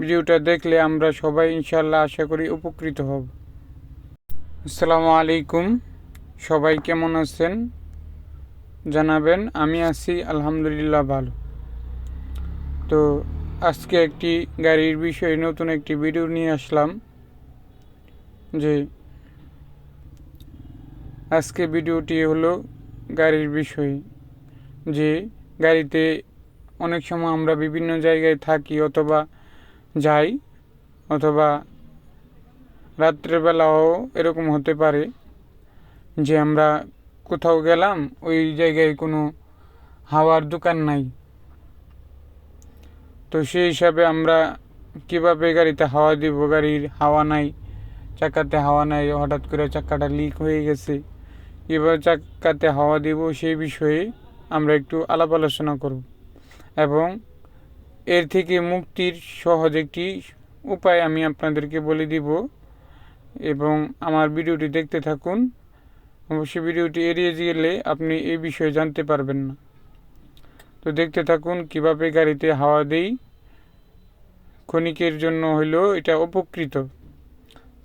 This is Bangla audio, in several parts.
ভিডিওটা দেখলে আমরা সবাই ইনশাল্লাহ আশা করি উপকৃত হব। আসসালামু আলাইকুম। সবাই কেমন আছেন? জানাবেন, আমি আছি আলহামদুলিল্লাহ ভালো। তো আজকে একটি গাড়ির বিষয়ে নতুন একটি ভিডিও নিয়ে আসলাম যে আজকে ভিডিওটি হলো গাড়ির বিষয় যে গাড়িতে অনেক সময় আমরা বিভিন্ন জায়গায় থাকি অথবা যাই, অথবা রাত্রেবেলাও এরকম হতে পারে যে আমরা কোথাও গেলাম, ওই জায়গায় কোনো হাওয়ার দোকান নাই। তো সেই হিসাবে আমরা কীভাবে গাড়িতে হাওয়া দিব? গাড়ির হাওয়া নাই, চাকাতে হাওয়া নাই, হঠাৎ করে চাকাটা লিক হয়ে গেছে। কীভাবে চাকাতে হাওয়া দিব সেই বিষয়ে আমরা একটু আলাপ আলোচনা করব। এবং এর থেকে মুক্তির সহজ একটি উপায় আমি আপনাদেরকে বলে দিব এবং আমার ভিডিওটি দেখতে থাকুন। অবশ্যই ভিডিওটি এড়িয়ে গেলে আপনি এই বিষয়ে জানতে পারবেন না। তো দেখতে থাকুন, কীভাবে গাড়িতে হাওয়া দেই। ক্ষণিকের জন্য হইল এটা উপকৃত।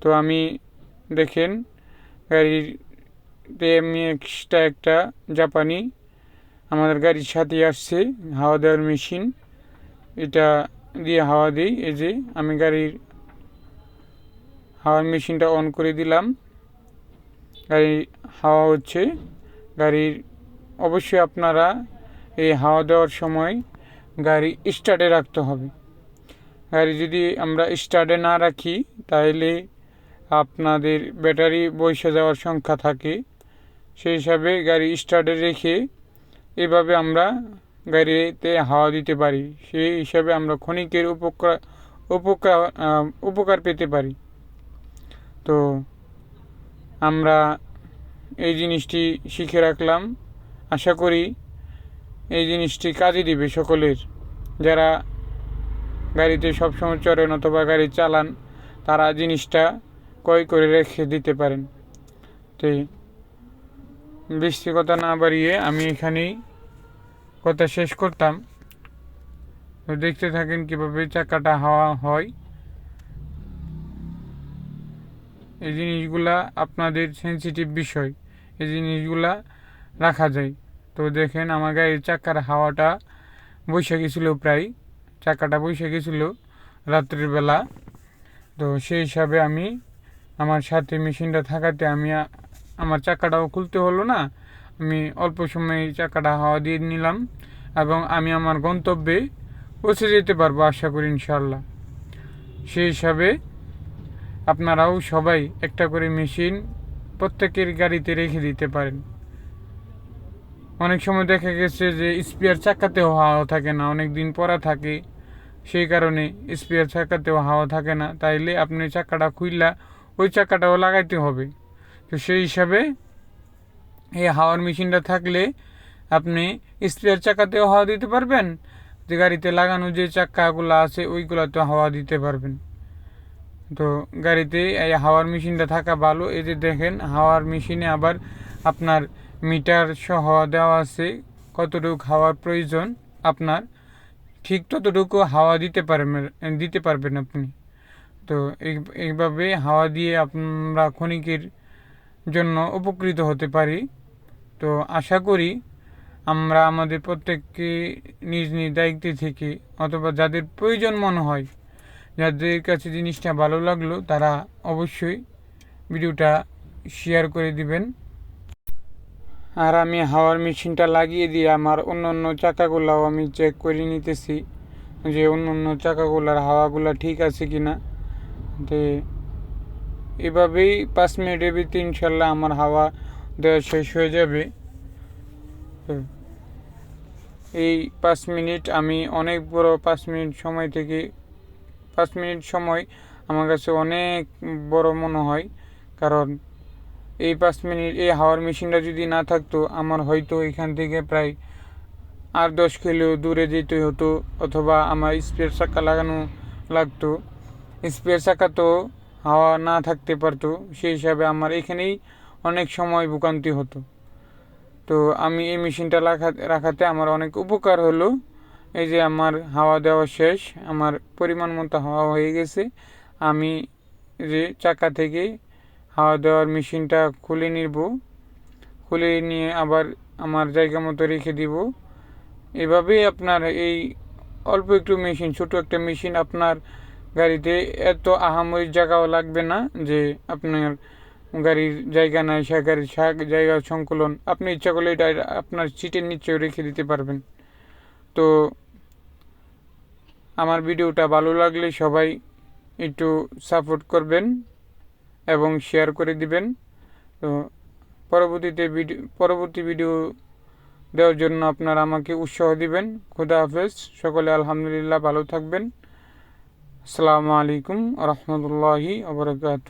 তো আমি দেখেন, গাড়িতে আমি এক্সট্রা একটা জাপানি আমাদের গাড়ির সাথে আসছে, হাওয়া দেওয়ার মেশিন। এটা দিয়ে হাওয়া দিই, এই যে আমি গাড়ির হাওয়ার মেশিনটা অন করে দিলাম। গাড়ির হাওয়া হচ্ছে, গাড়ির অবশ্যই আপনারা এই হাওয়া দেওয়ার সময় গাড়ি স্টার্টে রাখতে হবে। গাড়ি যদি আমরা স্টার্টে না রাখি, তাহলে আপনাদের ব্যাটারি বসে যাওয়ার সংখ্যা থাকে। সেই হিসাবে গাড়ি স্টার্টে রেখে এভাবে আমরা গাড়িতে হাওয়া দিতে পারি, সেই হিসাবে আমরা ক্ষণিকের উপকার উপকার উপকার পেতে পারি। তো আমরা এই জিনিসটি শিখে রাখলাম। আশা করি এই জিনিসটি কাজে দিবে সকলের। যারা গাড়িতে সবসময় চড়েন অথবা গাড়ি চালান, তারা জিনিসটা ক্রয় করে রেখে দিতে পারেন। তো, বেশি কথা না বাড়িয়ে আমি এখানেই কথা শেষ করতাম। তো দেখতে থাকেন কীভাবে চাকাটা হাওয়া হয়। এই জিনিসগুলা আপনাদের সেন্সিটিভ বিষয়। এই জিনিসগুলা রাখা যায়। তো দেখেন আমার গাড়ির চাকার হাওয়াটা বসে গেছিল প্রায়। চাকাটা বসে গেছিল রাত্রির বেলা। তো সেই হিসাবে আমি আমার সাথে মেশিনটা থাকাতে আমি আমার চাকাটাও খুলতে হলো না। আমি অল্প সময়ে চাকাটা হাওয়া দিয়ে নিলাম এবং আমি আমার গন্তব্যে পৌঁছে যেতে পারব আশা করি ইনশাল্লাহ সেই হিসাবে আপনারাও সবাই একটা করে মেশিন প্রত্যেকের গাড়িতে রেখে দিতে পারেন। অনেক সময় দেখা গেছে যে স্পেয়ার চাকাতেও হাওয়া থাকে না অনেক দিন পরা থাকে, সেই কারণে স্পেয়ার চাকাতেও হাওয়া থাকে না। তাইলে আপনি চাকাটা খুললা ওই চাকাটাও লাগাইতে হবে। তো সেই হিসাবে এই হাওয়ার মেশিনটা থাকলে আপনি স্পেয়ার চাকাতেও হাওয়া দিতে পারবেন, যে গাড়িতে লাগানো যে চাকাগুলো আছে, ওইগুলোতে হাওয়া দিতে পারবেন। তো গাড়িতে এই হাওয়ার মেশিনটা থাকা ভালো। এই যে দেখেন, হাওয়ার মেশিনে আবার আপনার মিটার সহ দেওয়া আছে, কতটুকু হাওয়ার প্রয়োজন আপনার, ঠিক ততটুকু হাওয়া দিতে পারবেন দিতে পারবেন আপনি। তো এইভাবে হাওয়া দিয়ে আমরা ক্ষণিকের জন্য উপকৃত হতে পারি। তো আশা করি আমরা আমাদের প্রত্যেককে নিজ নিজ দায়িত্বে থেকে অথবা যাদের প্রয়োজন মনে হয়, যাদের কাছে জিনিসটা ভালো লাগল, তারা অবশ্যই ভিডিওটা শেয়ার করে দিবেন। আর আমি হাওয়ার মেশিনটা লাগিয়ে দিয়ে আমার অন্য অন্য চাকাগুলাও আমি চেক করে নিতেছি যে অন্য অন্য চাকাগুলার হাওয়াগুলো ঠিক আছে কি না তো এভাবেই পাঁচ মিনিটের ভিতরে ইনশাল্লাহ আমার হাওয়া দেওয়া শেষ হয়ে যাবে। এই পাঁচ মিনিট আমি অনেক বড় পাঁচ মিনিট সময় থেকে, পাঁচ মিনিট সময় আমার কাছে অনেক বড় মনে হয়। কারণ এই পাঁচ মিনিট, এই হাওয়ার মেশিনটা যদি না থাকতো, আমার হয়তো এখান থেকে প্রায় আট দশ কিলো দূরে যেতে হতো অথবা আমার স্পেয়ার চাকা লাগানো লাগতো। স্পেয়ার চাকা তো হাওয়া না থাকতে পারতো, সেই হিসাবে আমার এখানেই অনেক সময় ভোগান্তি হতো। তো আমি এই মেশিনটা রাখা, রাখাতে আমার অনেক উপকার হলো। এই যে আমার হাওয়া দেওয়া শেষ, আমার পরিমাণ মতো হাওয়া হয়ে গেছে। আমি যে চাকা থেকে হাওয়া দেওয়ার মেশিনটা খুলে নিব, খুলে নিয়ে আবার আমার জায়গা মতো রেখে দিব। এভাবেই আপনার এই অল্প একটু মেশিন, ছোট একটা মেশিন আপনার গাড়িতে এত আহামরি জায়গাও লাগবে না যে আপনার গাড়ির জায়গা নাই, সে গাড়ির জায়গা সংকলন। আপনি ইচ্ছা করলে এটা আপনার সিটের নিচেও রেখে দিতে পারবেন। তো আমার ভিডিওটা ভালো লাগলে সবাই একটু সাপোর্ট করবেন এবং শেয়ার করে দিবেন। তো পরবর্তীতে ভিডিও পরবর্তী ভিডিও দেওয়ার জন্য আপনারা আমাকে উৎসাহ দিবেন। খুদা হাফেজ। সকলে আলহামদুলিল্লাহ ভালো থাকবেন। আসসালামু আলাইকুম রহমতুল্লাহি আবরকাত